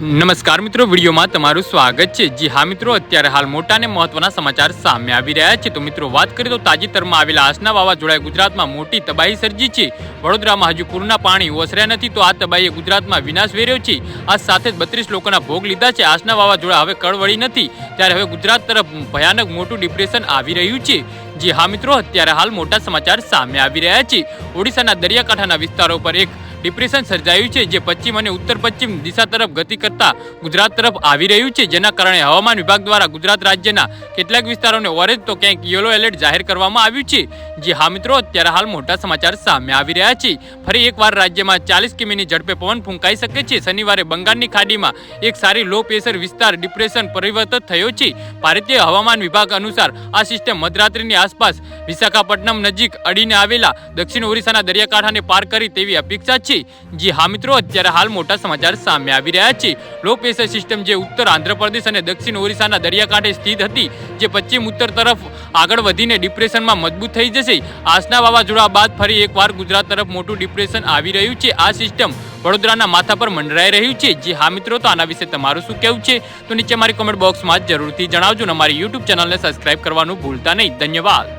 નમસ્કાર મિત્રો, વિડીયોમાં તમારું સ્વાગત છે. જી હા મિત્રો, અત્યારે હાલ મોટા અને મહત્વના સમાચાર સામે આવી રહ્યા છે. તો મિત્રો, વાત કરીએ તો તાજેતરમાં આવેલા આસના વાવાઝોડાએ ગુજરાતમાં મોટી તબાહી સર્જી છે. વડોદરામાં હજુ પૂરના પાણી ઓસર્યા નથી, તો આ તબાહીએ ગુજરાતમાં વિનાશ વેર્યો છે. આ સાથે જ બત્રીસ લોકોના ભોગ લીધા છે. આસના વાવાઝોડા હવે કળવળી નથી. ત્યારે હવે ગુજરાત તરફ ભયાનક મોટું ડિપ્રેશન આવી રહ્યું છે. જી હા મિત્રો, અત્યારે હાલ મોટા સમાચાર સામે આવી રહ્યા છે. ઓડિશાના દરિયાકાંઠાના વિસ્તારો પર એક ડિપ્રેશન સર્જાયું છે, જે પશ્ચિમ અને ઉત્તર પશ્ચિમ દિશા તરફ ગતિ કરતા ગુજરાત તરફ આવી રહ્યું છે, જેના કારણે હવામાન વિભાગ દ્વારા ગુજરાત રાજ્યના કેટલાક વિસ્તારોને ઓરેન્જ તો ક્યાંક યલો એલર્ટ જાહેર કરવામાં આવ્યું છે. જે હા મિત્રો, અત્યારે હાલ મોટા સમાચાર સામે આવી રહ્યા છે. ફરી એકવાર રાજ્યમાં ચાલીસ કિમીની ઝડપે પવન ફૂંકાઈ શકે છે. શનિવારે બંગાળની ખાડીમાં એક સારી લો પ્રેશર વિસ્તાર ડિપ્રેશન પરિવર્તિત થયો છે. ભારતીય હવામાન વિભાગ અનુસાર આ સિસ્ટમ મધરાત્રિની આસપાસ વિશાખાપટ્ટનમ નજીક અડીને આવેલા દક્ષિણ ઓરિસ્સાના દરિયાકાંઠાને પાર કરી તેવી અપેક્ષા છે. જી હા મિત્રો, અત્યારે હાલ મોટા સમાચાર સામે આવી રહ્યા છે. લો પ્રેશર સિસ્ટમ જે ઉત્તર આંધ્રપ્રદેશ અને દક્ષિણ ઓરિસ્સાના દરિયાકાંઠે સ્થિત હતી, જે પશ્ચિમ ઉત્તર તરફ આગળ વધીને ડિપ્રેશનમાં મજબૂત થઈ જશે. આસના વાવાઝોડા બાદ ફરી એકવાર ગુજરાત તરફ મોટું ડિપ્રેશન આવી રહ્યું છે. આ સિસ્ટમ વડોદરાના માથા પર મંડરાઈ રહ્યું છે. જે હા મિત્રો, તો આના વિશે તમારું શું કહેવું છે? તો નીચે મારી કોમેન્ટ બોક્સમાં જરૂરથી જણાવજો અમારી યુટ્યુબ ચેનલને સબસ્ક્રાઇબ કરવાનું ભૂલતા નહીં. ધન્યવાદ.